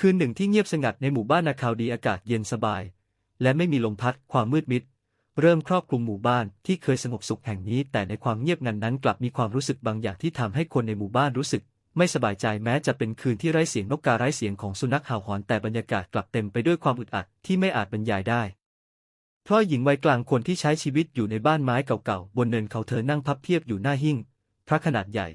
คืนหนึ่งที่เงียบสงัดในหมู่บ้านนาคาวดีอากาศเย็นสบาย และไม่มีลมพัดความมืดมิด เริ่มครอบคลุมหมู่บ้านที่เคยสงบสุขแห่งนี้ แต่ในความเงียบงันนั้นกลับมีความรู้สึกบางอย่างที่ทำให้คนในหมู่บ้านรู้สึก ไม่สบายใจแม้จะเป็นคืนที่ไร้เสียงนกกาไร้เสียงของสุนัขเห่าหอนแต่บรรยากาศกลับเต็มไปด้วยความอึดอัดที่ไม่อาจบรรยายได้เพราะหญิงวัยกลางคนที่ใช้ชีวิตอยู่ในบ้านไม้เก่าๆ บนเนินเขาเธอนั่งพับเพียบอยู่หน้าหิ้ง พระขนาดใหญ่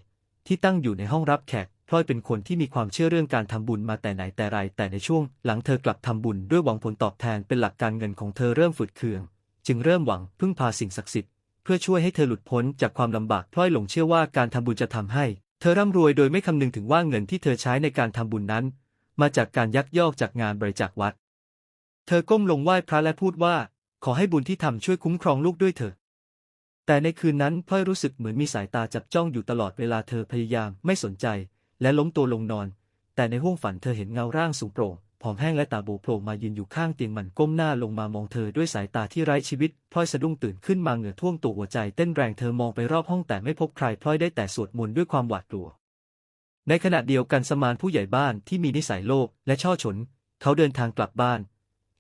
ที่ตั้งอยู่ในห้องรับแขก พลอยเป็นคนที่มีความเชื่อเรื่องการทำบุญมาแต่ไหนแต่ไรแต่ในช่วง หลังเธอกลับทำบุญด้วยหวังผลตอบแทนเป็นหลักการเงินของเธอเริ่มฝืดเคือง จึงเริ่มหวังพึ่งพาสิ่งศักดิ์สิทธิ์เพื่อช่วยให้เธอหลุดพ้นจากความลำบากพลอยหลงเชื่อว่าการทำบุญจะทำให้ เธอร่ำรวยโดยไม่คำนึงถึงว่าเงินที่เธอใช้ในการทำบุญนั้น มาจากการยักยอกจากงานบริจาควัด เธอก้มลงไหว้พระและพูดว่า ขอให้บุญที่ทำช่วยคุ้มครองลูกด้วยเถอะแต่ในคืนนั้นพลอยรู้สึกเหมือนมีสายตาจับจ้องอยู่ตลอดเวลาเธอพยายามไม่สนใจ และล้มตัวลงนอน แต่ในห้วงฝันเธอเห็นเงาร่างสูงโปร่งผอมแห้งและตาโบโผล่มายืนอยู่ข้างเตียงมันก้มหน้าลงมามองเธอด้วยสายตาที่ไร้ชีวิตพลอยสะดุ้งตื่นขึ้นมาเหงื่อท่วมตัวหัวใจเต้นแรงเธอมองไปรอบห้องแต่ไม่พบใครพลอยได้แต่สวดมนต์ด้วยความหวาดกลัว ในขณะเดียวกันสมานผู้ใหญ่บ้านที่มีนิสัยโลภและช่อฉน เขาเดินทางกลับบ้าน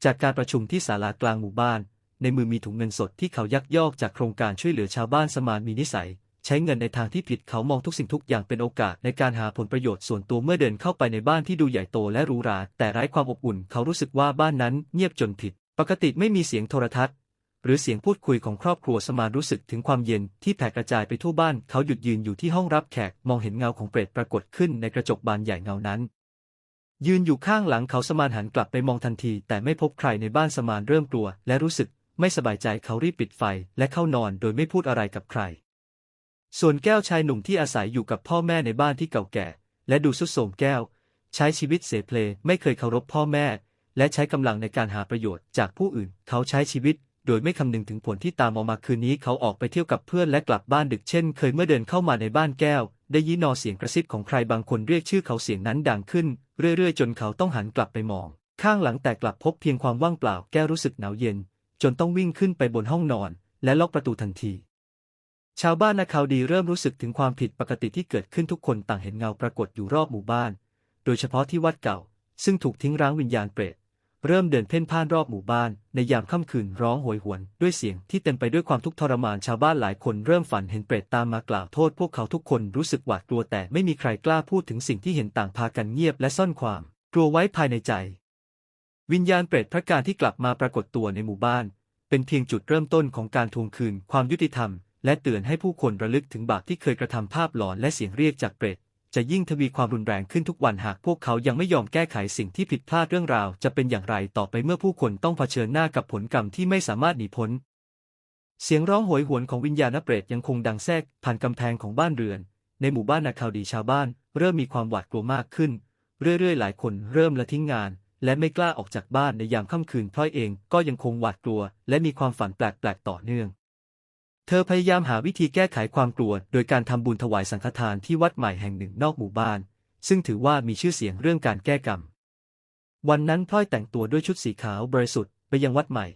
จากการประชุมที่ศาลากลางหมู่บ้าน ในมือมีถุงเงินสดที่เขายักยอกจากโครงการช่วยเหลือชาวบ้านสมานมีนิสัย ใช้เงินในทางที่ผิดเขามองทุกสิ่งทุกอย่างเป็นโอกาสในการหาผลประโยชน์ส่วนตัวเมื่อเดินเข้าไปในบ้านที่ดูใหญ่โตและหรูหรา แต่ไร้ความอบอุ่น เขารู้สึกว่าบ้านนั้นเงียบจนผิด ปกติไม่มีเสียงโทรทัศน์ หรือเสียงพูดคุยของครอบครัวสมานรู้สึกถึงความเย็นที่แผ่กระจายไปทั่วบ้าน เขาหยุดยืนอยู่ที่ห้องรับแขกมองเห็นเงาของเปรตปรากฏขึ้นในกระจกบานใหญ่เงานั้น ยืนอยู่ข้างหลังเขาสมานหันกลับไปมองทันที แต่ไม่พบใครในบ้านสมานเริ่มกลัว และรู้สึกไม่สบายใจเขารีบปิดไฟ และเข้านอนโดยไม่พูดอะไรกับใคร ส่วนแก้วชายหนุ่มที่อาศัยอยู่กับพ่อแม่ในบ้านที่เก่าแก่ และดูสุดโทรมแก้ว ใช้ชีวิตเสเพลไม่เคยเคารพพ่อแม่ และใช้กำลังในการหาประโยชน์จากผู้อื่น เขาใช้ชีวิต โดยไม่คำนึงถึงผลที่ตามออกมาคืนนี้เขาออกไปเที่ยวกับเพื่อนและกลับบ้านดึกเช่น เคยเมื่อเดินเข้ามาในบ้านแก้ว ได้ยินนอเสียงกระซิบของใครบางคนเรียกชื่อเขาเสียงนั้นดังขึ้น เรื่อยๆ จนเขาต้องหันกลับไปมอง ข้างหลังแต่กลับพบเพียงความว่างเปล่าแก้วรู้สึกหนาวเย็น จนต้องวิ่งขึ้นไปบนห้องนอน และล็อกประตูทันที ชาวบ้านนาคาวดีเริ่มรู้สึกถึงความผิดปกติที่เกิดขึ้นทุกคนต่างเห็นเงาปรากฏอยู่รอบหมู่บ้าน โดยเฉพาะที่วัดเก่า ซึ่งถูกทิ้งร้างวิญญาณเปรตเริ่มเดินเพ่นพ่านรอบหมู่บ้าน ในยามค่ำคืนร้องโหยหวนด้วยเสียงที่เต็มไปด้วยความทุกข์ทรมานชาวบ้านหลายคนเริ่มฝันเห็นเปรตตามมากล่าวโทษพวกเขาทุกคนรู้สึกหวาดกลัวแต่ไม่มีใครกล้าพูดถึงสิ่งที่เห็นต่างพากันเงียบและซ่อนความ กลัวไว้ภายในใจ วิญญาณเปรตพระการที่กลับมาปรากฏตัวในหมู่บ้าน เป็นเพียงจุดเริ่มต้นของการทวงคืนความยุติธรรม และเตือนให้ผู้คนระลึกถึงบาปที่เคยกระทำภาพหลอนและเสียงเรียกจากเปรตจะยิ่งทวีความรุนแรงขึ้นทุกวันหากพวกเขายังไม่ยอมแก้ไขสิ่งที่ผิดพลาดเรื่องราว จะเป็นอย่างไรต่อไปเมื่อผู้คนต้องเผชิญหน้ากับผลกรรมที่ไม่สามารถหนีพ้น เสียงร้องโหยหวนของวิญญาณเปรตยังคงดังแทรกผ่านกำแพงของบ้านเรือน ในหมู่บ้านนาคาวดีชาวบ้าน เริ่มมีความหวาดกลัวมากขึ้น เรื่อยๆ หลายคนเริ่มละทิ้งงาน และไม่กล้าออกจากบ้านในยามค่ำคืนพลอยเองก็ยังคงหวาดกลัว และมีความฝันแปลกๆต่อเนื่อง เธอพยายามหาวิธีแก้ไขความกลัว โดยการทำบุญถวายสังฆทานที่วัดใหม่แห่งหนึ่งนอกหมู่บ้าน ซึ่งถือว่ามีชื่อเสียงเรื่องการแก้กรรม วันนั้นพลอยแต่งตัวด้วยชุดสีขาวบริสุทธิ์ไปยังวัดใหม่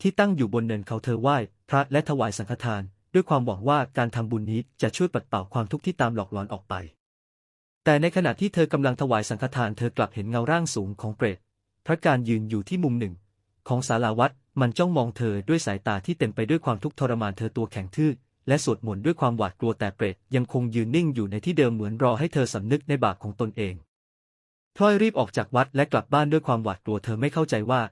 ที่ตั้งอยู่บนเนินเขาเธอไหว้พระและถวายสังฆทาน ด้วยความหวังว่าการทำบุญนี้จะช่วยปัดเป่าความทุกข์ที่ตามหลอกหลอนออกไป แต่ในขณะที่เธอกำลังถวายสังฆทานเธอกลับเห็นเงาร่างสูงของเปรตพระการยืนอยู่ที่มุมหนึ่ง ของศาลาวัด มันจ้องมองเธอด้วยสายตาที่เต็มไปด้วยความทุกข์ทรมานเธอตัวแข็งทื่อและสวดมนต์ด้วยความหวาดกลัวแต่เปรตยังคงยืนนิ่งอยู่ในที่เดิมเหมือนรอให้เธอสำนึกในบาปของตนเองพลอยรีบออกจากวัดและกลับบ้านด้วยความหวาดกลัวเธอไม่เข้าใจว่า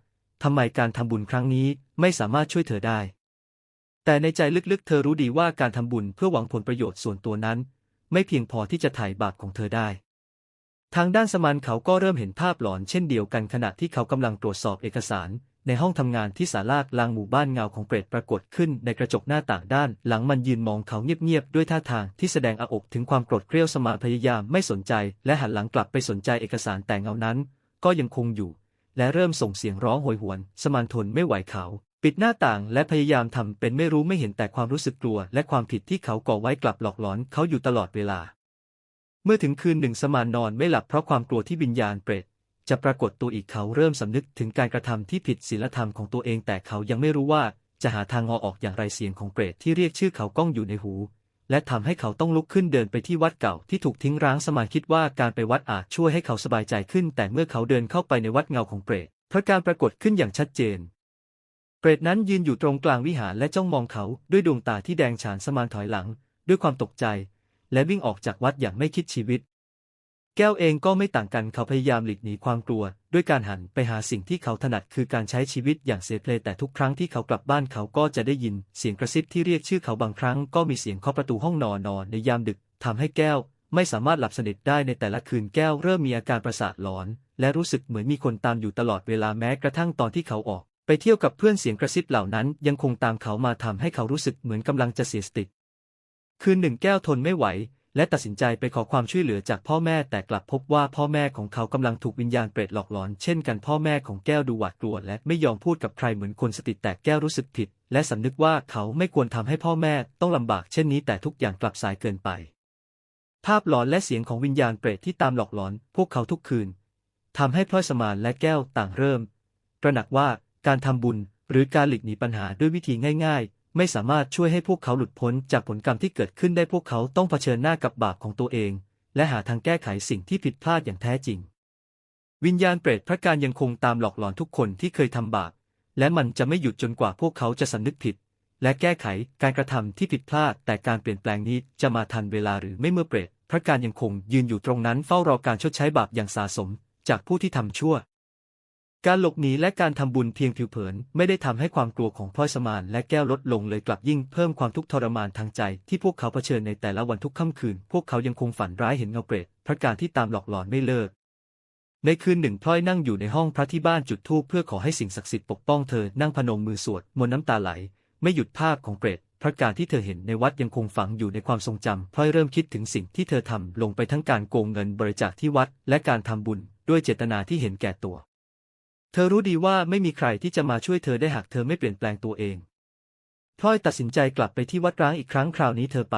ทำไมการทำบุญครั้งนี้ไม่สามารถช่วยเธอได้ แต่ในใจลึกๆ เธอรู้ดีว่าการทำบุญเพื่อหวังผลประโยชน์ส่วนตัวนั้น ไม่เพียงพอที่จะไถ่บาปของเธอได้ ทางด้านสมานเขาก็เริ่มเห็นภาพหลอนเช่นเดียวกันขณะที่เขากำลังตรวจสอบเอกสาร ในห้องทำงานที่ศาลากลางหมู่บ้านเงาของเปรตปรากฏขึ้นในกระจกหน้าต่างด้าน หลังมันยืนมองเขาเงียบๆด้วยท่าทางที่แสดงอาอกถึงความโกรธเกรี้ยวสมานพยายามไม่สนใจ และหันหลังกลับไปสนใจเอกสารแต่เงานั้น ก็ยังคงอยู่ และเริ่มส่งเสียงร้องโหยหวน สมานทนไม่ไหวเขา ปิดหน้าต่างและพยายามทำเป็นไม่รู้ไม่เห็นแต่ความรู้สึกกลัว และความผิดที่เขาก่อไว้กลับหลอกหลอนเขาอยู่ตลอดเวลาเมื่อถึงคืนหนึ่งสมานนอนไม่หลับเพราะความกลัวที่วิญญาณเปรต จะปรากฏตัวอีกเขาเริ่มสำนึกถึงการกระทำที่ผิดศีลธรรมของตัวเองแต่เขายังไม่รู้ว่าจะหาทางงอออกอย่างไรเสียงของเปรตที่เรียกชื่อเขาก้องอยู่ในหู และทำให้เขาต้องลุกขึ้นเดินไปที่วัดเก่าที่ถูกทิ้งร้างสมานคิดว่าการไปวัดอาจช่วยให้เขาสบายใจขึ้น แต่เมื่อเขาเดินเข้าไปในวัดเงาของเปรตพระการปรากฏขึ้นอย่างชัดเจน เปรตนั้นยืนอยู่ตรงกลางวิหารและจ้องมองเขาด้วยดวงตาที่แดงฉานสมานถอยหลัง ด้วยความตกใจ และวิ่งออกจากวัดอย่างไม่คิดชีวิต แก้วเองก็ไม่ต่างกันเขาพยายามหลีกหนีความกลัว ด้วยการหันไปหาสิ่งที่เขาถนัดคือการใช้ชีวิตอย่างเซเพลแต่ทุกครั้งที่เขากลับบ้านเขาก็จะได้ยิน เสียงกระซิบที่เรียกชื่อเขาบางครั้งก็มีเสียงเคาะประตูห้องนอนนอนในยามดึกทำให้แก้ว ไม่สามารถหลับสนิทได้ในแต่ละคืนแก้วเริ่มมีอาการประสาทหลอน และรู้สึกเหมือนมีคนตามอยู่ตลอดเวลาแม้กระทั่งตอนที่เขาออก ไปเที่ยวกับเพื่อนเสียงกระซิบเหล่านั้น ยังคงตามเขามาทำให้เขารู้สึกเหมือนกำลังจะเสียสติคืนหนึ่งแก้วทนไม่ไหว และตัดสินใจไปขอความช่วยเหลือจากพ่อแม่แต่กลับพบว่าพ่อแม่ของเขากำลังถูกวิญญาณเปรตหลอกหลอน เช่นกันพ่อแม่ของแก้วดูหวาดกลัวและไม่ยอมพูดกับใครเหมือนคนสติแตกแก้วรู้สึกผิด และสำนึกว่าเขาไม่ควรทำให้พ่อแม่ต้องลำบากเช่นนี้แต่ทุกอย่างกลับสายเกินไป ภาพหลอนและเสียงของวิญญาณเปรตที่ตามหลอกหลอน พวกเขาทุกคืนทำให้พลอยสมานและแก้วต่างเริ่ม ตระหนักว่าการทำบุญหรือการหลีกหนีปัญหาด้วยวิธีง่ายๆ ไม่สามารถช่วยให้พวกเขาหลุดพ้นจากผลกรรมที่เกิดขึ้นได้พวกเขาต้องเผชิญหน้ากับบาปของตัวเอง และหาทางแก้ไขสิ่งที่ผิดพลาดอย่างแท้จริง วิญญาณเปรตพระการยังคงตามหลอกหลอนทุกคนที่เคยทำบาปและมันจะไม่หยุดจนกว่าพวกเขาจะสำนึกผิด และแก้ไขการกระทำที่ผิดพลาด แต่การเปลี่ยนแปลงนี้จะมาทันเวลาหรือไม่เมื่อเปรตพระการยังคงยืนอยู่ตรงนั้นเฝ้ารอการชดใช้บาปอย่างสาสมจากผู้ที่ทำชั่ว การหลบหนีและการทำบุญเพียงผิวเผิน ไม่ได้ทำให้ความกลัวของพลอยสมานและแก้วลดลงเลยกลับยิ่งเพิ่มความทุกข์ทรมานทางใจ ที่พวกเขาเผชิญในแต่ละวันทุกค่ำคืน พวกเขายังคงฝันร้ายเห็นเงาเปรตพระการที่ตามหลอกหลอนไม่เลิก ในคืนหนึ่งพลอยนั่งอยู่ในห้องพระที่บ้านจุดธูปเพื่อขอให้สิ่งศักดิ์สิทธิ์ปกป้องเธอนั่งพนมมือสวดมนต์น้ำตาไหล ไม่หยุดภาพของเปรตพระการที่เธอเห็นในวัดยังคงฝังอยู่ในความทรงจำพลอยเริ่มคิดถึงสิ่งที่เธอทำลงไปทั้งการโกงเงินบริจาคที่วัด และการทำบุญ ด้วยเจตนาที่เห็นแก่ตัว เธอรู้ดีว่าไม่มีใครที่จะมาช่วยเธอได้หากเธอไม่เปลี่ยนแปลงตัวเองพลอยตัดสินใจกลับไปที่วัดร้างอีกครั้งคราวนี้เธอไป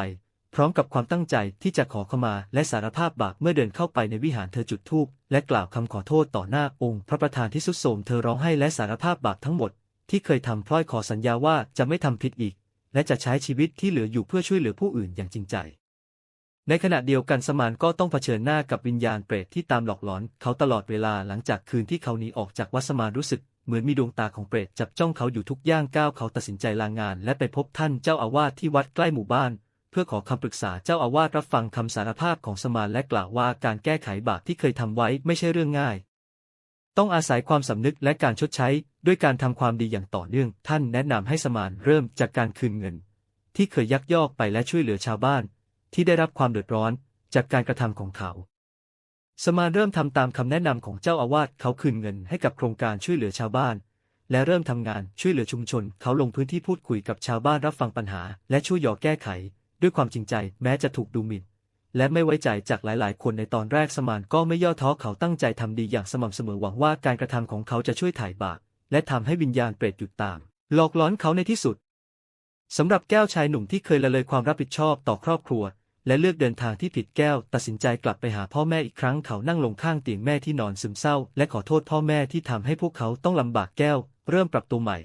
พร้อมกับความตั้งใจที่จะขอขมาและสารภาพบาปเมื่อเดินเข้าไปในวิหารเธอจุดธูปและกล่าวคำขอโทษต่อหน้าองค์พระประธานที่สุดโทรมเธอร้องไห้และสารภาพบาปทั้งหมด ที่เคยทำพลอยขอสัญญาว่าจะไม่ทำผิดอีก และจะใช้ชีวิตที่เหลืออยู่เพื่อช่วยเหลือผู้อื่นอย่างจริงใจ ในขณะเดียวกันสมานก็ต้องเผชิญหน้ากับวิญญาณเปรตที่ตามหลอกหลอน เขาตลอดเวลาหลังจากคืนที่เขาหนีออกจากวัดสมานรู้สึกเหมือนมีดวงตาของเปรตจับจ้องเขาอยู่ทุกย่างก้าวเขาตัดสินใจลางาน และไปพบท่านเจ้าอาวาสที่วัดใกล้หมู่บ้าน เพื่อขอคำปรึกษาเจ้าอาวาสรับฟังคำสารภาพของสมานและกล่าวว่าการแก้ไขบาปที่เคยทำไว้ไม่ใช่เรื่องง่าย ต้องอาศัยความสำนึกและการชดใช้ ด้วยการทำความดีอย่างต่อเนื่อง ท่านแนะนำให้สมานเริ่มจากการคืนเงิน ที่เคยยักยอกไปและช่วยเหลือชาวบ้าน ที่ได้รับความเดือดร้อนจากการกระทำของเขา สมานเริ่มทำตามคำแนะนำของเจ้าอาวาสเขาคืนเงินให้กับโครงการช่วยเหลือชาวบ้าน และเริ่มทำงานช่วยเหลือชุมชน เขาลงพื้นที่พูดคุยกับชาวบ้านรับฟังปัญหา และช่วยหยอแก้ไข ด้วยความจริงใจ แม้จะถูกดูหมิ่น และไม่ไว้ใจจากหลาย ๆ คนในตอนแรกสมานก็ไม่ย่อท้อเขาตั้งใจทำดีอย่างสม่ำเสมอหวังว่าการกระทำของเขาจะช่วยถ่ายบาปและทำให้วิญญาณเปรตหยุดตาม หลอกล้อนเขาในที่สุดสำหรับแก้วชายหนุ่มที่เคยละเลยความรับผิดชอบต่อครอบครัว และเลือกเดินทางที่ผิดแก้ว ตัดสินใจกลับไปหาพ่อแม่อีกครั้งเขานั่งลงข้างเตียงแม่ที่นอนซึมเศร้า และขอโทษพ่อแม่ที่ทำให้พวกเขาต้องลำบากแก้ว เริ่มปรับตัวใหม่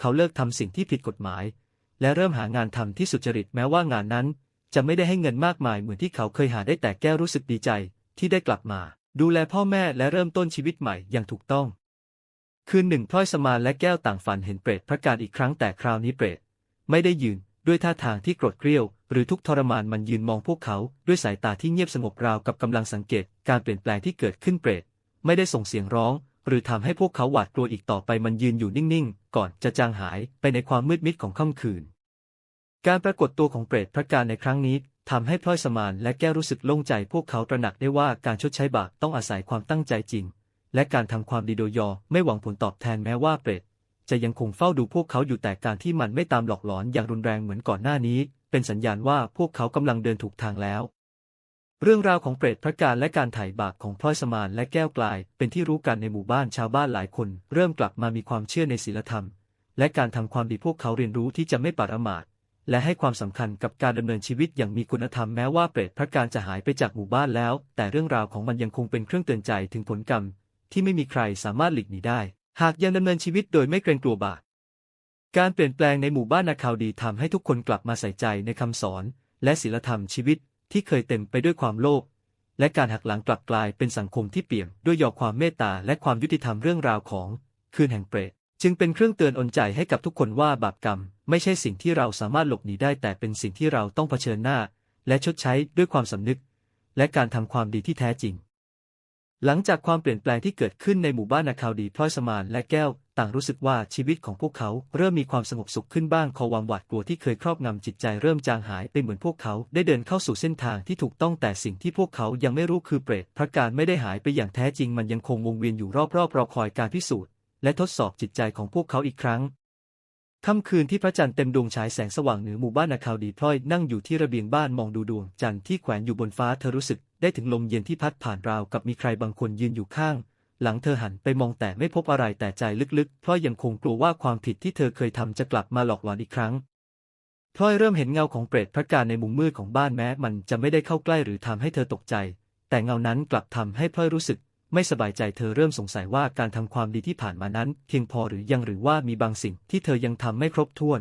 เขาเลิกทำสิ่งที่ผิดกฎหมาย และเริ่มหางานทำที่สุจริตแม้ว่างานนั้น จะไม่ได้ให้เงินมากมายเหมือนที่เขาเคยหาได้แต่แก้วรู้สึกดีใจ ที่ได้กลับมา ดูแลพ่อแม่และเริ่มต้นชีวิตใหม่อย่างถูกต้อง คืนหนึ่งพลอยสมานและแก้วต่างฝันเห็นเปรตพระการอีกครั้งแต่คราวนี้เปรตไม่ได้ยืน ด้วยท่าทางที่โกรธเกรี้ยว หรือทุกทรมานมันยืนมองพวกเขา ด้วยสายตาที่เงียบสงบราวกับกำลังสังเกต การเปลี่ยนแปลงที่เกิดขึ้นเปรตไม่ได้ส่งเสียงร้อง หรือทำให้พวกเขาหวาดกลัวอีกต่อไปมันยืนอยู่นิ่งๆ ก่อนจะจางหายไปในความมืดมิดของค่ำคืน การปรากฏตัวของเปรตพระการในครั้งนี้ทำให้พลอยสมานและแก้รู้สึกโล่งใจพวกเขาตระหนักได้ว่าการชดใช้บาปต้องอาศัยความตั้งใจจริง และการทำความดีโดยยอไม่หวังผลตอบแทนแม้ว่าเปรต จะยังคงเฝ้าดูพวกเขาอยู่แต่การที่มันไม่ตามหลอกหลอนอย่างรุนแรงเหมือนก่อนหน้านี้ เป็นสัญญาณว่าพวกเขากำลังเดินถูกทางแล้ว เรื่องราวของเปรตพระการและการไถ่บาปของพลอยสมานและแก้วกลาย เป็นที่รู้กันในหมู่บ้านชาวบ้านหลายคน เริ่มกลับมามีความเชื่อในศีลธรรม และการทำความดีพวกเขาเรียนรู้ที่จะไม่ปาระมาทและให้ความสำคัญกับการดำเนินชีวิตอย่างมีคุณธรรมแม้ว่าเปรตพระการจะหายไปจากหมู่บ้านแล้ว แต่เรื่องราวของมันยังคงเป็นเครื่องเตือนใจถึงผลกรรม ที่ไม่มีใครสามารถหลีกหนีได้ หากยังดำเนินชีวิตโดยไม่เกรงกลัวบาปการเปลี่ยนแปลงในหมู่บ้านนาคาวดีทำให้ทุกคนกลับมาใส่ใจในคำสอน และศีลธรรมชีวิตที่เคยเต็มไปด้วยความโลภและการหักหลังกลับกลายเป็นสังคมที่เปี่ยมด้วยยอความเมตตาและความยุติธรรมเรื่องราวของคืนแห่งเปรตจึงเป็นเครื่องเตือนอนใจให้กับทุกคนว่าบาปกรรม ไม่ใช่สิ่งที่เราสามารถหลบหนีได้แต่เป็นสิ่งที่เราต้องเผชิญหน้า และชดใช้ด้วยความสำนึก และการทำความดีที่แท้จริง หลังจากความเปลี่ยนแปลงที่เกิดขึ้นในหมู่บ้านนาคาวดีพลอยสมานและแก้ว ต่างรู้สึกว่าชีวิตของพวกเขาเริ่มมีความสงบสุขขึ้นบ้างความหวาดกลัวที่เคยครอบงำจิตใจเริ่มจางหายไปเหมือนพวกเขาได้เดินเข้าสู่เส้นทางที่ถูกต้องแต่สิ่งที่พวกเขายังไม่รู้คือเปรตพระการไม่ได้หายไปอย่างแท้จริงมันยังคงวงเวียนอยู่รอบๆรอคอยการพิสูจน์และทดสอบจิตใจของพวกเขาอีกครั้ง ค่ำคืนที่พระจันทร์เต็มดวงฉายแสงสว่างเหนือหมู่บ้านนาคาวดีพลอยนั่งอยู่ที่ระเบียงบ้านมองดูดวงจันทร์ที่แขวนอยู่บนฟ้าเธอรู้สึกได้ถึงลมเย็นที่พัดผ่านราวกับมีใครบางคนยืนอยู่ข้าง หลังเธอหันไปมองแต่ไม่พบอะไรแต่ใจลึกๆพลอยยังคงกลัวว่าความผิดที่เธอเคยทำจะกลับมาหลอกหลอนอีกครั้งพลอยเริ่มเห็นเงาของเปรตพระการในมุมมืดของบ้านแม้ มันจะไม่ได้เข้าใกล้หรือทำให้เธอตกใจ แต่เงานั้นกลับทำให้พลอยรู้สึก ไม่สบายใจเธอเริ่มสงสัยว่าการทำความดีที่ผ่านมานั้น เพียงพอหรือยังหรือว่ามีบางสิ่งที่เธอยังทำไม่ครบถ้วน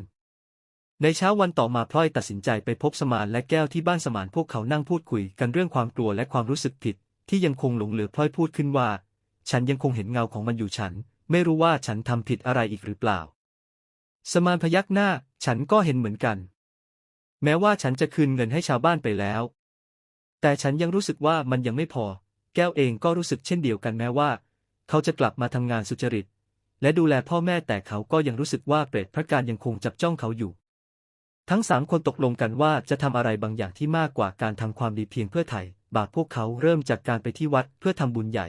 ในเช้าวันต่อมาพลอยตัดสินใจไปพบสมานและแก้วที่บ้านสมานพวกเขานั่งพูดคุยกันเรื่องความกลัวและความรู้สึกผิด ที่ยังคงหลงเหลือพลอยพูดขึ้นว่า ฉันยังคงเห็นเงาของมันอยู่ฉัน ไม่รู้ว่าฉันทำผิดอะไรอีกหรือเปล่า สมานพยักหน้า ฉันก็เห็นเหมือนกัน แม้ว่าฉันจะคืนเงินให้ชาวบ้านไปแล้ว แต่ฉันยังรู้สึกว่ามันยังไม่พอ แก้วเองก็รู้สึกเช่นเดียวกันแม้ว่า เขาจะกลับมาทำงานสุจริต และดูแลพ่อแม่แต่เขาก็ยังรู้สึกว่าเปรตพระการยังคงจับจ้องเขาอยู่ ทั้งสามคนตกลงกันว่าจะทำอะไรบางอย่างที่มากกว่าการทำความดีเพียงเพื่อไถ่บาปพวกเขาเริ่มจากการไปที่วัดเพื่อทำบุญใหญ่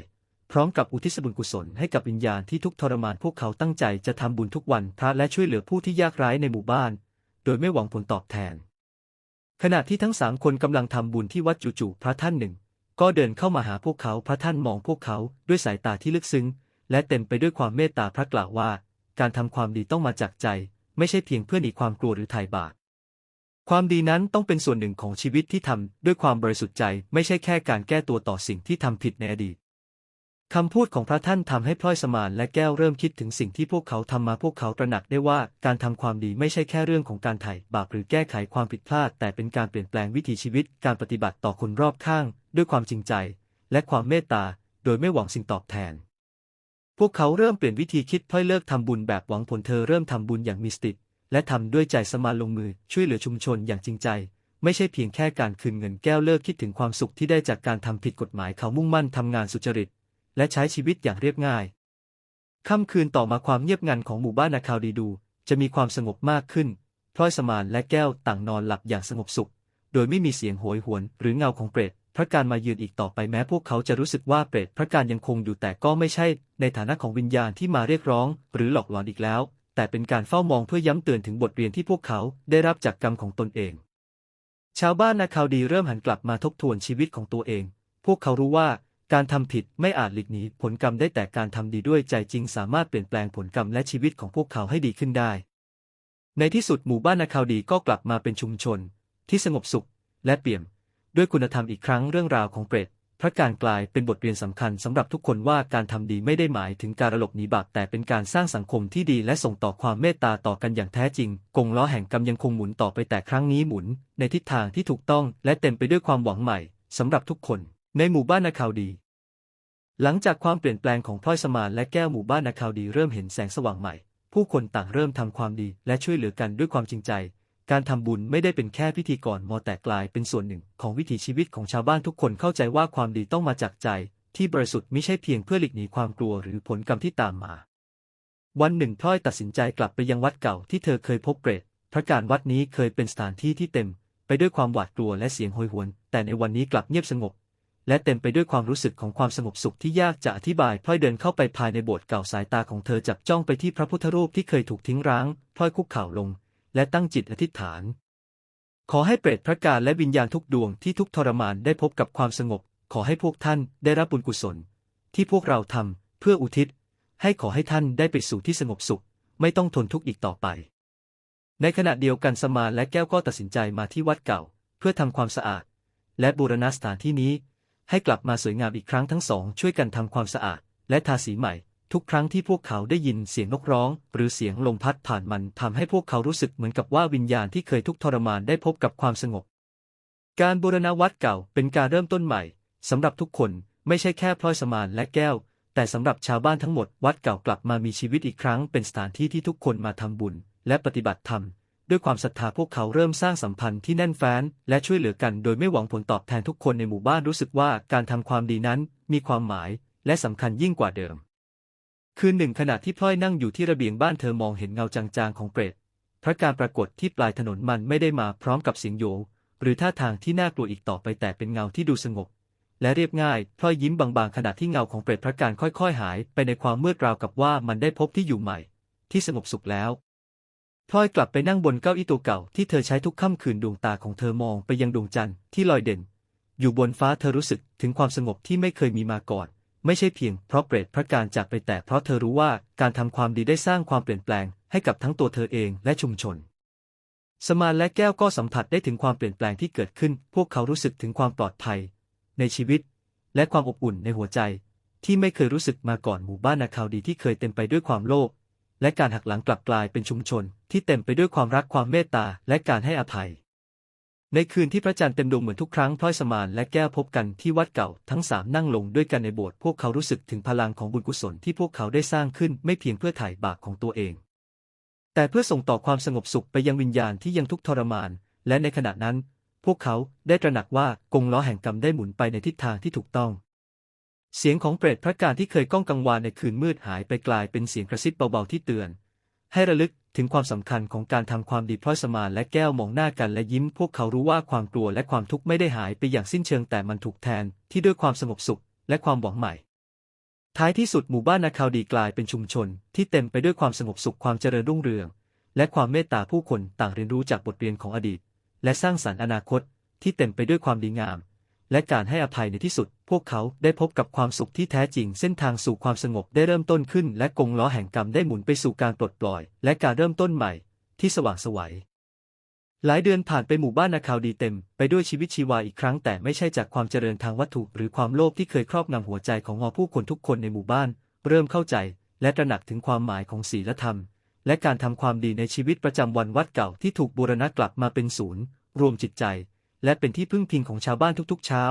พร้อมกับอุทิศบุญกุศลให้กับวิญญาณที่ทุกทรมานพวกเขาตั้งใจจะทำบุญทุกวันพระและช่วยเหลือผู้ที่ยากไร้ในหมู่บ้าน โดยไม่หวังผลตอบแทนขณะที่ทั้งสามคนกำลังทำบุญที่วัดจู่ๆพระท่านหนึ่ง ก็เดินเข้ามาหาพวกเขาพระท่านมองพวกเขาด้วยสายตาที่ลึกซึ้ง และเต็มไปด้วยความเมตตาพระกล่าวว่า การทำความดีต้องมาจากใจ ไม่ใช่เพียงเพื่อหนีความกลัวหรือไถ่บาปความดีนั้นต้องเป็นส่วนหนึ่งของชีวิตที่ทำด้วยความบริสุทธิ์ใจ ไม่ใช่แค่การแก้ตัวต่อสิ่งที่ทำผิดในอดีต คำพูดของพระท่านทำให้พลอยสมานและแก้วเริ่มคิดถึงสิ่งที่พวกเขาทำมาพวกเขาตระหนักได้ว่าการทำความดีไม่ใช่แค่เรื่องของการไถ่บาปหรือแก้ไขความผิดพลาด แต่เป็นการเปลี่ยนแปลงวิถีชีวิต การปฏิบัติต่อคนรอบข้าง ด้วยความจริงใจ และความเมตตา โดยไม่หวังสิ่งตอบแทน พวกเขาเริ่มเปลี่ยนวิธีคิดพลอยเลิกทำบุญแบบหวังผลเธอเริ่มทำบุญอย่างมีสติและทำด้วยใจสมานลงมือช่วยเหลือชุมชนอย่างจริงใจไม่ใช่เพียงแค่การคืนเงินแก้วเลิกคิดถึงความสุขที่ได้จากการทำผิดกฎหมายเขามุ่งมั่นทำงานสุจริต และใช้ชีวิตอย่างเรียบง่าย ค่ำคืนต่อมาความเงียบงันของหมู่บ้านนาคาวดีดู จะมีความสงบมากขึ้นพลอยสมานและแก้วต่างนอนหลับอย่างสงบสุข โดยไม่มีเสียงโหยหวนหรือเงาของเปรตพระการมายืนอีกต่อไปแม้พวกเขาจะรู้สึกว่าเปรตพระการยังคงอยู่แต่ก็ไม่ใช่ ในฐานะของวิญญาณที่มาเรียกร้อง หรือหลอกหลอนอีกแล้ว แต่เป็นการเฝ้ามองเพื่อย้ำเตือนถึงบทเรียนที่พวกเขาได้รับจากกรรมของตนเอง ชาวบ้านนาคาวดีเริ่มหันกลับมาทบทวนชีวิตของตัวเอง พวกเขารู้ว่า การทำผิดไม่อาจหลีกหนีผลกรรมได้แต่การทำดีด้วยใจจริงสามารถเปลี่ยนแปลงผลกรรมและชีวิตของพวกเขาให้ดีขึ้นได้ ในที่สุดหมู่บ้านนาคาวดีก็กลับมาเป็นชุมชน ที่สงบสุข และเปี่ยม ด้วยคุณธรรมอีกครั้งเรื่องราวของเปรตพระการกลายเป็นบทเรียนสำคัญสำหรับทุกคนว่าการทำดีไม่ได้หมายถึงการหลบหนีบาปแต่เป็นการสร้างสังคมที่ดีและส่งต่อความเมตตาต่อกันอย่างแท้จริง กงล้อแห่งกรรมยังคงหมุนต่อไปแต่ครั้งนี้หมุน ในทิศทางที่ถูกต้องและเต็มไปด้วยความหวังใหม่สำหรับทุกคน ในหมู่บ้านนาคาวดี หลังจากความเปลี่ยนแปลงของพลอยสมานและแก้วหมู่บ้านนาคาวดีเริ่มเห็นแสงสว่างใหม่ ผู้คนต่างเริ่มทำความดีและช่วยเหลือกันด้วยความจริงใจ การทำบุญไม่ได้เป็นแค่พิธีกรมอแต่กลายเป็นส่วนหนึ่งของวิถีชีวิตของชาวบ้านทุกคนเข้าใจว่าความดีต้องมาจากใจ ที่บริสุทธิ์ไม่ใช่เพียงเพื่อหลีกหนีความกลัวหรือผลกรรมที่ตามมา วันหนึ่งพลอยตัดสินใจกลับไปยังวัดเก่าที่เธอเคยพบเปรตพระการวัดนี้เคยเป็นสถานที่ที่เต็ม ไปด้วยความหวาดกลัวและเสียงโหยหวน แต่ในวันนี้กลับเงียบสงบ และเต็มไปด้วยความรู้สึกของความสงบสุขที่ยากจะอธิบายพลอยเดินเข้าไปภายในโบสถ์เก่าสายตาของเธอจับจ้องไปที่พระพุทธรูปที่เคยถูกทิ้งร้างพลอยคุกเข่าลง และตั้งจิตอธิษฐาน ขอให้เปรตพระการและวิญญาณทุกดวงที่ทุกทรมานได้พบกับความสงบ ขอให้พวกท่านได้รับบุญกุศล ที่พวกเราทำเพื่ออุทิศ ให้ขอให้ท่านได้ไปสู่ที่สงบสุข ไม่ต้องทนทุกข์อีกต่อไป ในขณะเดียวกันสมานและแก้วก็ตัดสินใจมาที่วัดเก่า เพื่อทำความสะอาด และบูรณะสถานที่นี้ ให้กลับมาสวยงามอีกครั้งทั้งสองช่วยกันทำความสะอาด และทาสีใหม่ ทุกครั้งที่พวกเขาได้ยินเสียงนกร้อง หรือเสียงลมพัดผ่านมันทำให้พวกเขารู้สึกเหมือนกับว่าวิญญาณที่เคยทุกทรมานได้พบกับความสงบ การบูรณะวัดเก่าเป็นการเริ่มต้นใหม่สำหรับทุกคนไม่ใช่แค่พลอยสมานและแก้ว แต่สำหรับชาวบ้านทั้งหมดวัดเก่ากลับมามีชีวิตอีกครั้ง เป็นสถานที่ที่ทุกคนมาทำบุญ และปฏิบัติธรรม ด้วยความศรัทธาพวกเขาเริ่มสร้างสัมพันธ์ที่แน่นแฟ้น และช่วยเหลือกันโดยไม่หวังผลตอบแทนทุกคนในหมู่บ้านรู้สึกว่าการทำความดีนั้นมีความหมาย และสำคัญยิ่งกว่าเดิม คืนหนึ่งขณะที่พลอยนั่งอยู่ที่ระเบียงบ้านเธอมองเห็นเงาจางๆของเปรตพระการปรากฏที่ปลายถนนมันไม่ได้มาพร้อมกับเสียงโยงหรือท่าทางที่น่ากลัวอีกต่อไปแต่เป็นเงาที่ดูสงบ และเรียบง่ายพลอยยิ้มบางๆขณะที่เงาของเปรตพระการค่อยๆ หาย ไปในความมืดราวกับว่ามันได้พบที่อยู่ใหม่ ที่สงบสุขแล้ว พลอยกลับไปนั่งบนเก้าอี้ตัวเก่าที่เธอใช้ทุกค่ำคืนดวงตาของเธอมองไปยังดวงจันทร์ที่ลอยเด่น อยู่บนฟ้าเธอรู้สึกถึงความสงบที่ไม่เคยมีมาก่อน ไม่ใช่เพียงเพราะเปรตพระการจากไปแต่เพราะเธอรู้ว่าการทำความดีได้สร้างความเปลี่ยนแปลงให้กับทั้งตัวเธอเองและชุมชน สมานและแก้วก็สัมผัสได้ถึงความเปลี่ยนแปลงที่เกิดขึ้น พวกเขารู้สึกถึงความปลอดภัย ในชีวิต และความอบอุ่นในหัวใจ ที่ไม่เคยรู้สึกมาก่อนหมู่บ้านนาคาวดีที่เคยเต็มไปด้วยความโลภ และการหักหลังกลับกลายเป็นชุมชน ที่เต็มไปด้วยความรักความเมตตาและการให้อภัย ในคืนที่พระจันทร์เต็มดวงเหมือนทุกครั้งพลอยสมานและแก้วพบกันที่วัดเก่าทั้งสามนั่งลงด้วยกันในโบสถ์พวกเขารู้สึกถึงพลังของบุญกุศลที่พวกเขาได้สร้างขึ้นไม่เพียงเพื่อถ่ายบาปของตัวเอง แต่เพื่อส่งต่อความสงบสุขไปยังวิญญาณที่ยังทุกข์ทรมาน และในขณะนั้น พวกเขาได้ตระหนักว่ากงล้อแห่งกรรมได้หมุนไปในทิศทางที่ถูกต้อง เสียงของเปรตพระการที่เคยก้องกังวานในคืนมืดหายไปกลายเป็นเสียงกระซิบเบาๆที่เตือน ให้ระลึกถึงความสำคัญของการทำความดีพลอยสมานและแก้วมองหน้ากันและยิ้ม พวกเขารู้ว่าความกลัวและความทุกข์ไม่ได้หายไปอย่างสิ้นเชิงแต่มันถูกแทนที่ด้วยความสงบสุขและความหวังใหม่ ท้ายที่สุดหมู่บ้านนาคาวดีกลายเป็นชุมชน ที่เต็มไปด้วยความสงบสุขความเจริญรุ่งเรือง และความเมตตาผู้คนต่างเรียนรู้จากบทเรียนของอดีต และสร้างสรรค์อนาคตที่เต็มไปด้วยความดีงาม และการให้อภัยในที่สุด พวกเขาได้พบกับความสุขที่แท้จริง เส้นทางสู่ความสงบได้เริ่มต้นขึ้น และกงล้อแห่งกรรมได้หมุนไปสู่การปลดปล่อย และการเริ่มต้นใหม่ ที่สว่างไสวัยหลายเดือนผ่านไปหมู่บ้านนาคาวดีเต็ม ไปด้วยชีวิตชีวาอีกครั้งแต่ไม่ใช่จากความเจริญทางวัตถุ หรือความโลภที่เคยครอบงำหัวใจของงอผู้คนทุกคนในหมู่บ้าน เริ่มเข้าใจ และตระหนักถึงความหมายของศีลธรรม และการทำความดีในชีวิตประจำวันวัดเก่าที่ถูกบูรณะกลับมาเป็นศูนย์ รวมจิตใจ และเป็นที่พึ่งพิงของชาวบ้านทุกๆ เช้า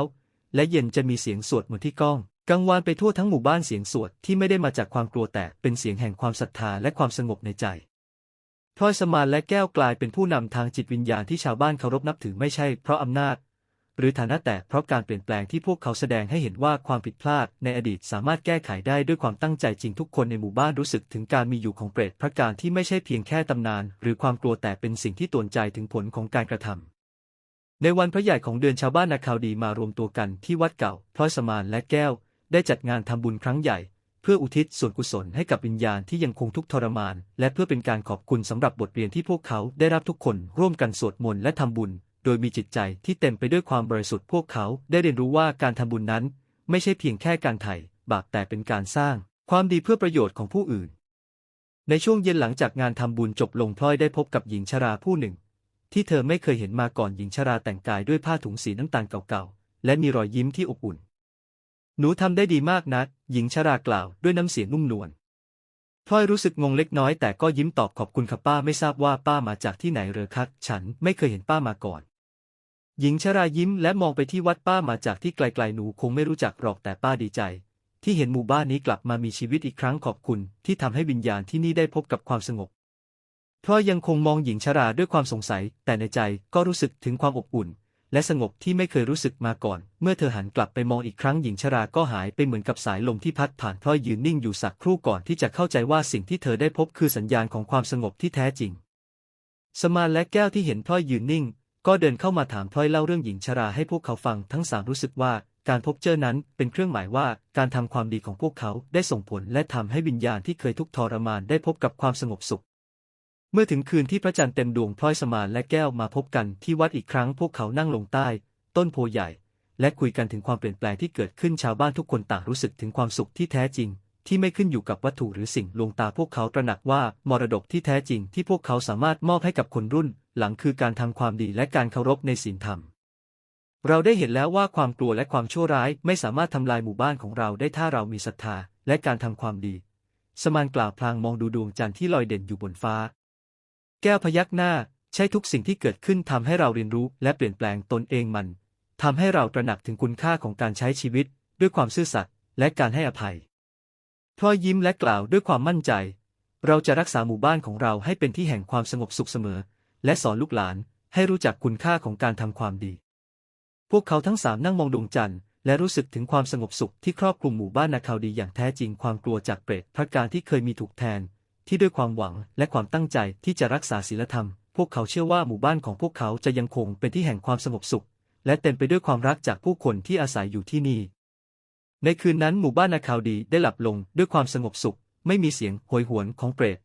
และเย็นจะมีเสียงสวดมนต์ที่ก้องกังวานไปทั่วทั้งหมู่บ้านเสียงสวดที่ไม่ได้มาจากความกลัวแต่เป็นเสียงแห่งความศรัทธาและความสงบในใจพลอยสมานและแก้วกลายเป็นผู้นำทางจิตวิญญาณที่ชาวบ้านเคารพนับถือไม่ใช่เพราะอำนาจ หรือฐานะแต่เพราะการเปลี่ยนแปลงที่พวกเขาแสดงให้เห็นว่าความผิดพลาดในอดีตสามารถแก้ไขได้ด้วยความตั้งใจจริงทุกคนในหมู่บ้านรู้สึกถึงการมีอยู่ของเปรตพระการที่ไม่ใช่เพียงแค่ตำนาน หรือความกลัวแต่เป็นสิ่งที่ตวนใจถึงผลของการกระทำ ในวันพระใหญ่ของเดือนชาวบ้านนาคาวดีมารวมตัวกันที่วัดเก่าพลอยสมานและแก้ว ได้จัดงานทำบุญครั้งใหญ่ เพื่ออุทิศส่วนกุศลให้กับวิญญาณที่ยังคงทุกข์ทรมาน และเพื่อเป็นการขอบคุณสำหรับบทเรียนที่พวกเขาได้รับทุกคนร่วมกันสวดมนต์และทำบุญ โดยมีจิตใจที่เต็มไปด้วยความบริสุทธิ์พวกเขาได้เรียนรู้ว่าการทำบุญนั้น ไม่ใช่เพียงแค่การไถ่บาปแต่เป็นการสร้าง ความดีเพื่อประโยชน์ของผู้อื่น ในช่วงเย็นหลังจากงานทำบุญจบลงพลอยได้พบกับหญิงชราผู้หนึ่ง ที่เธอไม่เคยเห็นมาก่อนหญิงชราแต่งกายด้วยผ้าถุงสีน้ำตาลเก่าๆ และมีรอยยิ้มที่อบอุ่น หนูทำได้ดีมากนัก หญิงชรากล่าวด้วยน้ำเสียงนุ่มนวลพลอยรู้สึกงงเล็กน้อยแต่ก็ยิ้มตอบขอบคุณค่ะป้าไม่ทราบว่าป้ามาจากที่ไหนเรอคะฉันไม่เคยเห็นป้ามาก่อน หญิงชรายิ้มและมองไปที่วัดป้ามาจากที่ไกลๆหนูคงไม่รู้จักหรอกแต่ป้าดีใจ ที่เห็นหมู่บ้านนี้กลับมามีชีวิตอีกครั้งขอบคุณ ที่ทำให้วิญญาณที่นี่ได้พบกับความสงบ พลอยยังคงมองหญิงชราด้วยความสงสัย แต่ในใจก็รู้สึกถึงความอบอุ่น และสงบที่ไม่เคยรู้สึกมาก่อน เมื่อเธอหันกลับไปมองอีกครั้งหญิงชราก็หายไปเหมือนกับสายลมที่พัดผ่านพลอยยืนนิ่งอยู่สักครู่ก่อนที่จะเข้าใจว่าสิ่งที่เธอได้พบคือสัญญาณของความสงบที่แท้จริง สมานและแก้วที่เห็นพลอยยืนนิ่ง ก็เดินเข้ามาถามพลอยเล่าเรื่องหญิงชราให้พวกเขาฟังทั้งสามรู้สึกว่าการพบเจอนั้นเป็นเครื่องหมายว่าการทำความดีของพวกเขาได้ส่งผลและทำให้วิญญาณที่เคยทุกข์ทรมานได้พบกับความสงบสุข เมื่อถึงคืนที่พระจันทร์เต็มดวงพลอยสมานและแก้วมาพบกันที่วัดอีกครั้งพวกเขานั่งลงใต้ ต้นโพใหญ่ และคุยกันถึงความเปลี่ยนแปลงที่เกิดขึ้นชาวบ้านทุกคนต่างรู้สึกถึงความสุขที่แท้จริง ที่ไม่ขึ้นอยู่กับวัตถุหรือสิ่งลวงตาพวกเขาตระหนักว่ามรดกที่แท้จริงที่พวกเขาสามารถมอบให้กับคนรุ่น หลังคือการทำความดีและการเคารพในศีลธรรมเราได้เห็นแล้วว่าความกลัวและความชั่วร้ายไม่สามารถทำลายหมู่บ้านของเราได้ถ้าเรามีศรัทธาและการทำความดี สมานกล่าวพลางมองดูดวงจันทร์ที่ลอยเด่นอยู่บนฟ้า แก้วพยักหน้า ใช่ทุกสิ่งที่เกิดขึ้นทำให้เราเรียนรู้และเปลี่ยนแปลงตนเองมันทำให้เราตระหนักถึงคุณค่าของการใช้ชีวิต ด้วยความซื่อสัตย์และการให้อภัยพลอยยิ้มและกล่าวด้วยความมั่นใจ เราจะรักษาหมู่บ้านของเราให้เป็นที่แห่งความสงบสุขเสมอ และสอนลูกหลานให้รู้จักคุณค่าของการทำความดี พวกเขาทั้งสามนั่งมองดวงจันทร์และรู้สึกถึงความสงบสุขที่ครอบคลุมหมู่บ้านนาคาวดีอย่างแท้จริงความกลัวจากเปรตพระการที่เคยมีถูกแทน ที่ด้วยความหวังและความตั้งใจที่จะรักษาศีลธรรม พวกเขาเชื่อว่าหมู่บ้านของพวกเขาจะยังคงเป็นที่แห่งความสงบสุข และเต็มไปด้วยความรักจากผู้คนที่อาศัยอยู่ที่นี่ ในคืนนั้นหมู่บ้านนาคาวดีได้หลับลงด้วยความสงบสุข ไม่มีเสียงโหยหวนของเปรต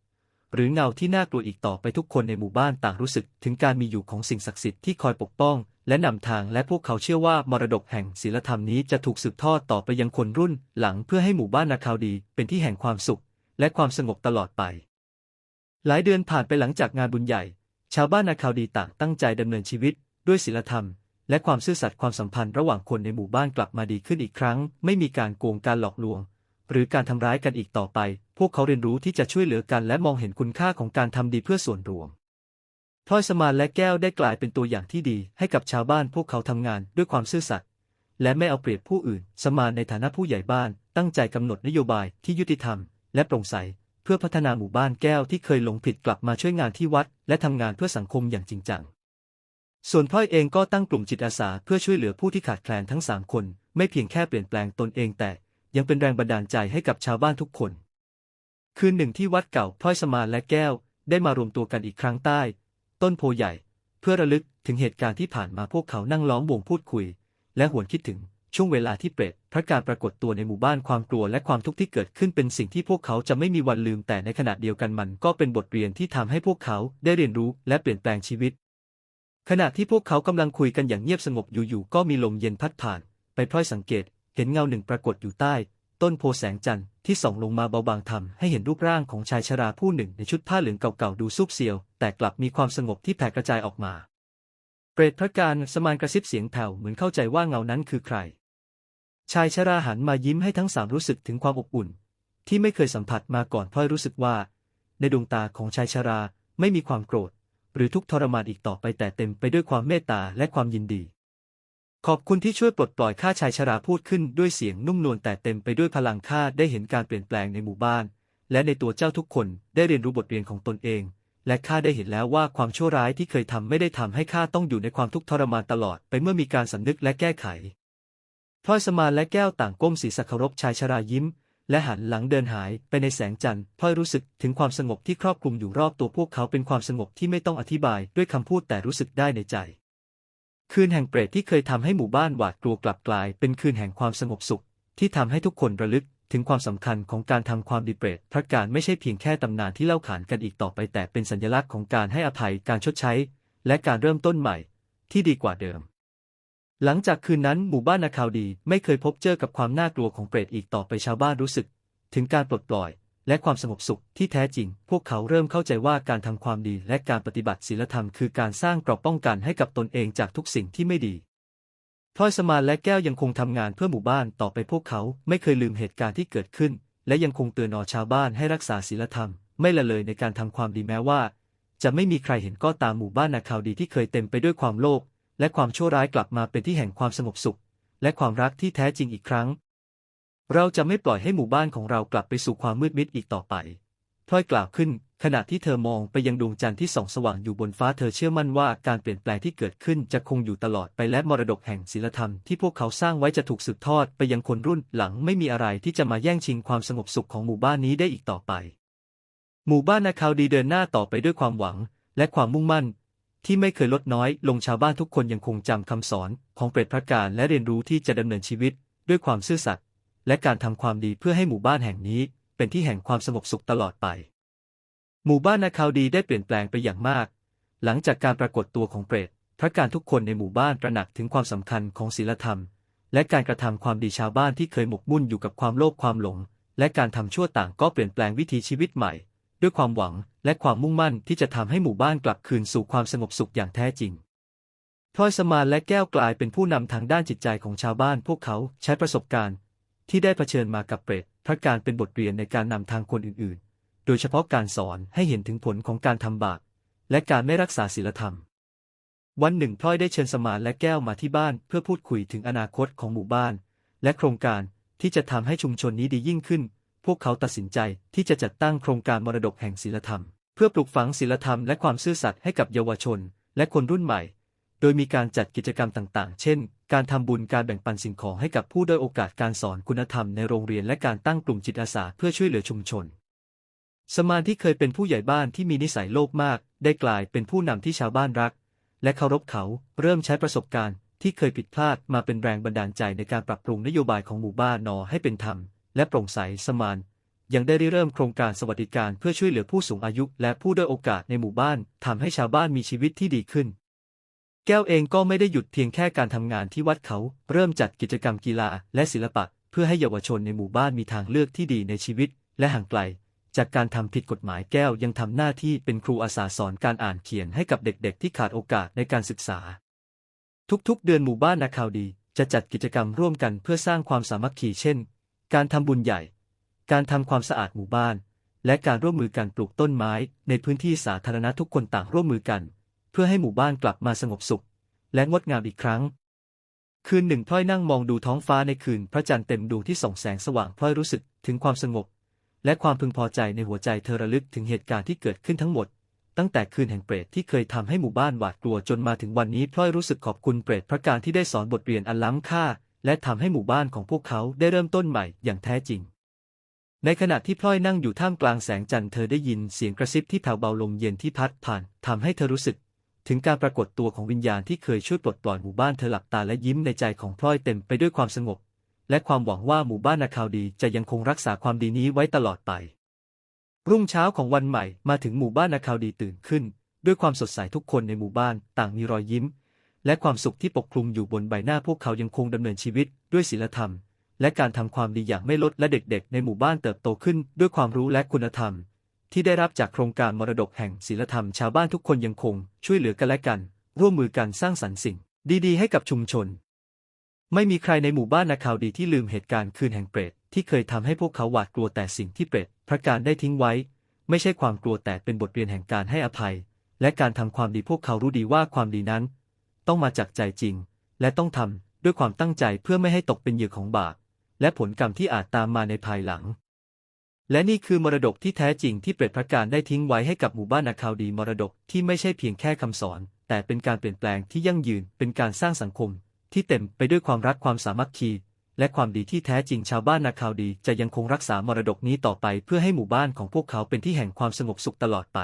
หรือเงาที่น่ากลัวอีกต่อไปทุกคนในหมู่บ้านต่างรู้สึกถึงการมีอยู่ของสิ่งศักดิ์สิทธิ์ที่คอยปกป้อง และนำทางและพวกเขาเชื่อว่ามรดกแห่งศีลธรรมนี้จะถูกสืบทอดต่อไปยังคนรุ่น หลังเพื่อให้หมู่บ้านนาคาวดีเป็นที่แห่งความสุข และความสงบตลอดไป หลายเดือนผ่านไปหลังจากงานบุญใหญ่ ชาวบ้านนาคาวดีต่างตั้งใจดำเนินชีวิต ด้วยศีลธรรม และความซื่อสัตย์ความสัมพันธ์ระหว่างคนในหมู่บ้านกลับมาดีขึ้นอีกครั้ง ไม่มีการโกงการหลอกลวง หรือการทำร้ายกันอีกต่อไป พวกเขาเรียนรู้ที่จะช่วยเหลือกันและมองเห็นคุณค่าของการทำดีเพื่อส่วนรวมพลอยสมานและแก้วได้กลายเป็นตัวอย่างที่ดีให้กับชาวบ้านพวกเขาทำงานด้วยความซื่อสัตย์และไม่เอาเปรียบผู้อื่น สมานในฐานะผู้ใหญ่บ้านตั้งใจกำหนดนโยบายที่ยุติธรรม และโปร่งใส เพื่อพัฒนาหมู่บ้านแก้วที่เคยหลงผิดกลับมาช่วยงานที่วัด และทำงานเพื่อสังคมอย่างจริงจัง ส่วนพลอยเองก็ตั้งกลุ่มจิตอาสาเพื่อช่วยเหลือผู้ที่ขาดแคลนทั้งสามคน ไม่เพียงแค่เปลี่ยนแปลงตนเองแต่ยังเป็นแรงบันดาลใจให้กับชาวบ้านทุกคน คืนหนึ่งที่วัดเก่าพลอยสมานและแก้ว ได้มารวมตัวกันอีกครั้งใต้ ต้นโพใหญ่ เพื่อระลึกถึงเหตุการณ์ที่ผ่านมาพวกเขานั่งล้อมวงพูดคุย และหวนคิดถึง ช่วงเวลาที่เปรตพระการปรากฏตัวในหมู่บ้านความกลัวและความทุกข์ที่เกิดขึ้นเป็นสิ่งที่พวกเขาจะไม่มีวันลืมแต่ในขณะเดียวกันมันก็เป็นบทเรียนที่ทำให้พวกเขาได้เรียนรู้และเปลี่ยนแปลงชีวิต ขณะที่พวกเขากำลังคุยกันอย่างเงียบสงบอยู่ๆก็มีลมเย็นพัดผ่าน ไปพลอยสังเกต เห็นเงาหนึ่งปรากฏอยู่ใต้ ต้นโพแสงจันทร์ที่ส่องลงมาเบาบางทำให้เห็นรูปร่างของชายชราผู้หนึ่งในชุดผ้าเหลืองเก่าๆดูซุบเซียว แต่กลับมีความสงบที่แผ่กระจายออกมาเปรตพระการสมานกระซิบเสียงแผ่วเหมือนเข้าใจว่าเงานั้นคือใคร ชายชราหันมายิ้มให้ทั้งสามรู้สึกถึงความอบอุ่น ที่ไม่เคยสัมผัสมาก่อนพลอยรู้สึกว่า ในดวงตาของชายชราไม่มีความโกรธ หรือทุกข์ทรมานอีกต่อไปแต่เต็มไปด้วยความเมตตาและความยินดี ขอบคุณที่ช่วยปลดปล่อยข้าชายชราพูดขึ้นด้วยเสียงนุ่มนวลแต่เต็มไปด้วยพลังข้าได้เห็นการเปลี่ยนแปลงในหมู่บ้าน และในตัวเจ้าทุกคนได้เรียนรู้บทเรียนของตนเอง และข้าได้เห็นแล้วว่าความชั่วร้ายที่เคยทำไม่ได้ทำให้ข้าต้องอยู่ในความทุกข์ทรมานตลอด ไปเมื่อมีการสำนึกและแก้ไข พลอยสมานและแก้วต่างก้มศีรษะเคารพชายชรายิ้ม และหันหลังเดินหายไปในแสงจันทร์พลอยรู้สึกถึงความสงบที่ครอบคลุมอยู่รอบตัวพวกเขาเป็นความสงบที่ไม่ต้องอธิบายด้วยคำพูดแต่รู้สึกได้ในใจ คืนแห่งเปรตที่เคยทำให้หมู่บ้านหวาดกลัวกลับกลาย เป็นคืนแห่งความสงบสุข ที่ทำให้ทุกคนระลึกถึงความสำคัญของการทำความดีเปรตพระการไม่ใช่เพียงแค่ตำนานที่เล่าขานกันอีกต่อไปแต่เป็นสัญลักษณ์ของการให้อภัยการชดใช้ และการเริ่มต้นใหม่ ที่ดีกว่าเดิม หลังจากคืนนั้นหมู่บ้านนาคาวดีไม่เคยพบเจอกับความน่ากลัวของเปรตอีกต่อไปชาวบ้านรู้สึก ถึงการปลดปล่อย และความสงบสุขที่แท้จริง พวกเขาเริ่มเข้าใจว่าการทำความดีและการปฏิบัติศีลธรรมคือการสร้างเกราะป้องกันให้กับตนเองจากทุกสิ่งที่ไม่ดีพลอยสมานและแก้วยังคงทำงานเพื่อหมู่บ้านต่อไปพวกเขาไม่เคยลืมเหตุการณ์ที่เกิดขึ้น และยังคงเตือนนอชาวบ้านให้รักษาศีลธรรม ไม่ละเลยในการทำความดีแม้ว่า จะไม่มีใครเห็นก็ตามหมู่บ้านนาคาวดีที่เคยเต็มไปด้วยความโลภ และความชั่วร้ายกลับมาเป็นที่แห่งความสงบสุข และความรักที่แท้จริงอีกครั้ง เราจะไม่ปล่อยให้หมู่บ้านของเรากลับไปสู่ความมืดมิดอีกต่อไปพลอยกล่าวขึ้น ขณะที่เธอมองไปยังดวงจันทร์ที่ส่องสว่างอยู่บนฟ้าเธอเชื่อมั่นว่าการเปลี่ยนแปลงที่เกิดขึ้นจะคงอยู่ตลอดไปและมรดกแห่งศีลธรรมที่พวกเขาสร้างไว้จะถูกสืบทอดไปยังคนรุ่นหลังไม่มีอะไรที่จะมาแย่งชิงความสงบสุขของหมู่บ้านนี้ได้อีกต่อไป หมู่บ้านนาคาวดีเดินหน้าต่อไปด้วยความหวัง และความมุ่งมั่น ที่ไม่เคยลดน้อยลงชาวบ้านทุกคนยังคงจำคำสอนของเปรตพระการและเรียนรู้ที่จะดำเนินชีวิตด้วยความซื่อสัตย์และการทำความดีเพื่อให้หมู่บ้านแห่งนี้เป็นที่แห่งความสงบสุขตลอดไป หมู่บ้านนาคาวดีได้เปลี่ยนแปลงไปอย่างมาก หลังจากการปรากฏตัวของเปรตพระการทุกคนในหมู่บ้านตระหนักถึงความสำคัญของศีลธรรม และการกระทำความดีชาวบ้านที่เคยหมกมุ่นอยู่กับความโลภความหลง และการทำชั่วต่างก็เปลี่ยนแปลงวิถีชีวิตใหม่ ด้วยความหวังและความมุ่งมั่นที่จะทำให้หมู่บ้านกลับคืนสู่ความสงบสุขอย่างแท้จริงพลอยสมานและแก้วกลายเป็นผู้นำทางด้านจิตใจของชาวบ้าน พวกเขาใช้ประสบการณ์ ที่ได้เผชิญมากับเปรตพระการเป็นบทเรียนในการนำทางคนอื่นๆ โดยเฉพาะการสอนให้เห็นถึงผลของการทำบาปและการไม่รักษาศีลธรรม วันหนึ่งพลอยได้เชิญสมานและแก้วมาที่บ้านเพื่อพูดคุยถึงอนาคตของหมู่บ้าน และโครงการที่จะทำให้ชุมชนนี้ดียิ่งขึ้น พวกเขาตัดสินใจที่จะจัดตั้งโครงการมรดกแห่งศีลธรรม เพื่อปลูกฝังศีลธรรมและความซื่อสัตย์ให้กับเยาวชน และคนรุ่นใหม่ โดยมีการจัดกิจกรรมต่าง ๆ เช่น การทำบุญการแบ่งปันสิ่งของให้กับผู้ด้อยโอกาสการสอนคุณธรรมในโรงเรียนและการตั้งกลุ่มจิตอาสาเพื่อช่วยเหลือชุมชน สมานที่เคยเป็นผู้ใหญ่บ้านที่มีนิสัยโลภมาก ได้กลายเป็นผู้นำที่ชาวบ้านรัก และเคารพเขาเริ่มใช้ประสบการณ์ที่เคยผิดพลาดมาเป็นแรงบันดาลใจในการปรับปรุงนโยบายของหมู่บ้านนอให้เป็นธรรม และโปร่งใสสมาน ยังได้ริเริ่มโครงการสวัสดิการเพื่อช่วยเหลือผู้สูงอายุ และผู้ด้อยโอกาสในหมู่บ้านทำให้ชาวบ้านมีชีวิตที่ดีขึ้น แก้วเองก็ไม่ได้หยุดเพียงแค่การทำงานที่วัดเขาเริ่มจัดกิจกรรมกีฬาและศิลปะ เพื่อให้เยาวชนในหมู่บ้านมีทางเลือกที่ดีในชีวิต และห่างไกล จากการทำผิดกฎหมายแก้วยังทำหน้าที่เป็นครูอาสาสอนการอ่านเขียนให้กับเด็กๆ ที่ขาดโอกาสในการศึกษา ทุกๆ เดือนหมู่บ้านนาคาวดีจะจัดกิจกรรมร่วมกันเพื่อสร้างความสามัคคีเช่น การทำบุญใหญ่ การทำความสะอาดหมู่บ้าน และการร่วมมือกันปลูกต้นไม้ในพื้นที่สาธารณะทุกคนต่างร่วมมือกัน เพื่อให้หมู่บ้านกลับมาสงบสุข และงดงามอีกครั้ง คืนหนึ่งพลอยนั่งมองดูท้องฟ้าในคืน พระจันทร์เต็มดวงที่ส่องแสงสว่างพลอยรู้สึกถึงความสงบ และความพึงพอใจในหัวใจเธอระลึกถึงเหตุการณ์ที่เกิดขึ้นทั้งหมด ตั้งแต่คืนแห่งเปรตที่เคยทำให้หมู่บ้านหวาดกลัวจนมาถึงวันนี้พลอยรู้สึกขอบคุณเปรตพระการที่ได้สอนบทเรียนอันล้ำค่า และทำให้หมู่บ้านของพวกเขาได้เริ่มต้นใหม่อย่างแท้จริง ในขณะที่พลอยนั่งอยู่ท่ามกลางแสงจันทร์เธอได้ยินเสียงกระซิบที่แผ่วเบาลมเย็นที่พัดผ่านทำให้เธอรู้สึกถึงการปรากฏตัวของวิญญาณที่เคยช่วยปลดปล่อยหมู่บ้านเธอหลับตาและยิ้มในใจของพลอยเต็มไปด้วยความสงบ และความหวังว่าหมู่บ้านนาคาวดีจะยังคงรักษาความดีนี้ไว้ตลอดไป รุ่งเช้าของวันใหม่มาถึงหมู่บ้านนาคาวดีตื่นขึ้น ด้วยความสดใสทุกคนในหมู่บ้านต่างมีรอยยิ้ม และความสุขที่ปกคลุมอยู่บนใบหน้าพวกเขายังคงดำเนินชีวิตด้วยศีลธรรม และการทำความดีอย่างไม่ลดและเด็กๆ ในหมู่บ้านเติบโตขึ้นด้วยความรู้และคุณธรรม ที่ได้รับจากโครงการมรดกแห่งศีลธรรม ชาวบ้านทุกคนยังคง ช่วยเหลือกันและกัน ร่วมมือกันสร้างสรรค์สิ่ง ดีๆ ให้กับชุมชน ไม่มีใครในหมู่บ้านนาคาวดีที่ลืมเหตุการณ์คืนแห่งเปรตที่เคยทำให้พวกเขาหวาดกลัวแต่สิ่งที่เปรตพระการได้ทิ้งไว้ ไม่ใช่ความกลัวแต่เป็นบทเรียนแห่งการให้อภัย และการทำความดีพวกเขารู้ดีว่าความดีนั้น ต้องมาจากใจจริง และต้องทำด้วยความตั้งใจเพื่อไม่ให้ตกเป็นเหยื่อของบาปและผลกรรมที่อาจตามมาในภายหลัง และนี่คือมรดกที่แท้จริงที่เปรตพระการได้ทิ้งไว้ให้กับหมู่บ้านนาคาวดีมรดกที่ไม่ใช่เพียงแค่คำสอน แต่เป็นการเปลี่ยนแปลงที่ยั่งยืนเป็นการสร้างสังคม ที่เต็มไปด้วยความรักความสามัคคีและความดีที่แท้จริงชาวบ้านนาคาวดีจะยังคงรักษามรดกนี้ต่อไปเพื่อให้หมู่บ้านของพวกเขาเป็นที่แห่งความสงบสุขตลอดไป